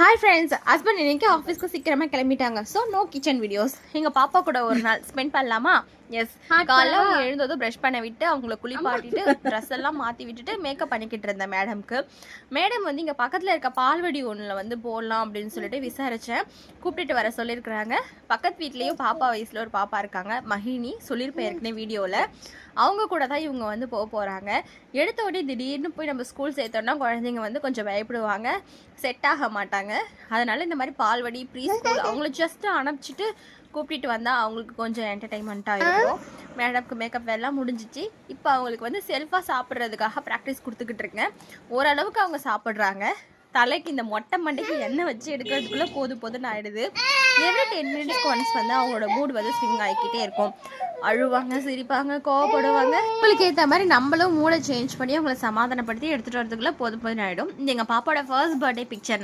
Hi friends husband இன்னைக்கு ஆஃபீஸ்க்கு சீக்கிரமா கிளம்பிட்டாங்க. ஸோ நோ கிச்சன் வீடியோஸ் எங்க பாப்பா கூட ஒரு நாள் ஸ்பெண்ட் பண்ணலாமா? எஸ் காலைல எழுந்ததும் ப்ரஷ் பண்ண விட்டு அவங்கள குளிப்பாட்டிட்டு ட்ரெஸ் எல்லாம் மாற்றி விட்டுட்டு மேக்கப் பண்ணிக்கிட்டு இருந்தேன் மேடம்க்கு மேடம் வந்து இங்கே பக்கத்தில் இருக்க பால்வடி ஒன்றில் வந்து போடலாம் அப்படின்னு சொல்லிட்டு விசாரித்தேன் கூப்பிட்டுட்டு வர சொல்லியிருக்கிறாங்க. பக்கத்து வீட்லேயும் பாப்பா வயசில் ஒரு பாப்பா இருக்காங்க மஹினி சொல்லியிருப்பேன் ஏற்கனவே வீடியோவில் அவங்க கூட தான் இவங்க வந்து போக போகிறாங்க எடுத்த உடனே திடீர்னு போய் நம்ம ஸ்கூல் சேர்த்தோம்னா குழந்தைங்க வந்து கொஞ்சம் பயப்படுவாங்க. செட் ஆக மாட்டாங்க. அதனால இந்த மாதிரி பால்வடி ப்ரீ ஸ்கூல் அவங்கள ஜஸ்ட் அனுப்பிச்சிட்டு கூப்பிட்டுட்டு வந்தால் அவங்களுக்கு கொஞ்சம் என்டர்டைன்மெண்ட்டாக இருக்கும். மேடம்க்கு மேக்கப் எல்லாம் முடிஞ்சிச்சு. இப்போ அவங்களுக்கு வந்து செல்ஃபாக சாப்பிட்றதுக்காக ப்ராக்டிஸ் கொடுத்துக்கிட்டு இருக்கேன். ஓரளவுக்கு அவங்க சாப்பிட்றாங்க. தலைக்கு இந்த மொட்டை மண்டைக்கு எண்ணெய் வச்சு எடுக்கிறதுக்குள்ளே போது போதுன்னு ஆயிடுது. எவ்ரி டென் மினிட்ஸ்க்கு ஒன்ஸ் வந்து அவங்களோட மூட் வந்து ஸ்விங் ஆகிக்கிட்டே இருக்கும். அழுவாங்க சிரிப்பாங்க கோவப்படுவாங்க. உங்களுக்கு ஏற்ற மாதிரி நம்மளும் மூடை சேஞ்ச் பண்ணி அவங்கள சமாதானப்படுத்தி எடுத்துகிட்டு வரதுக்குள்ளே போதும் போதுன்னு ஆகிடும் இது எங்கள் பாப்பாவோட ஃபர்ஸ்ட் பர்த்டே பிக்சர்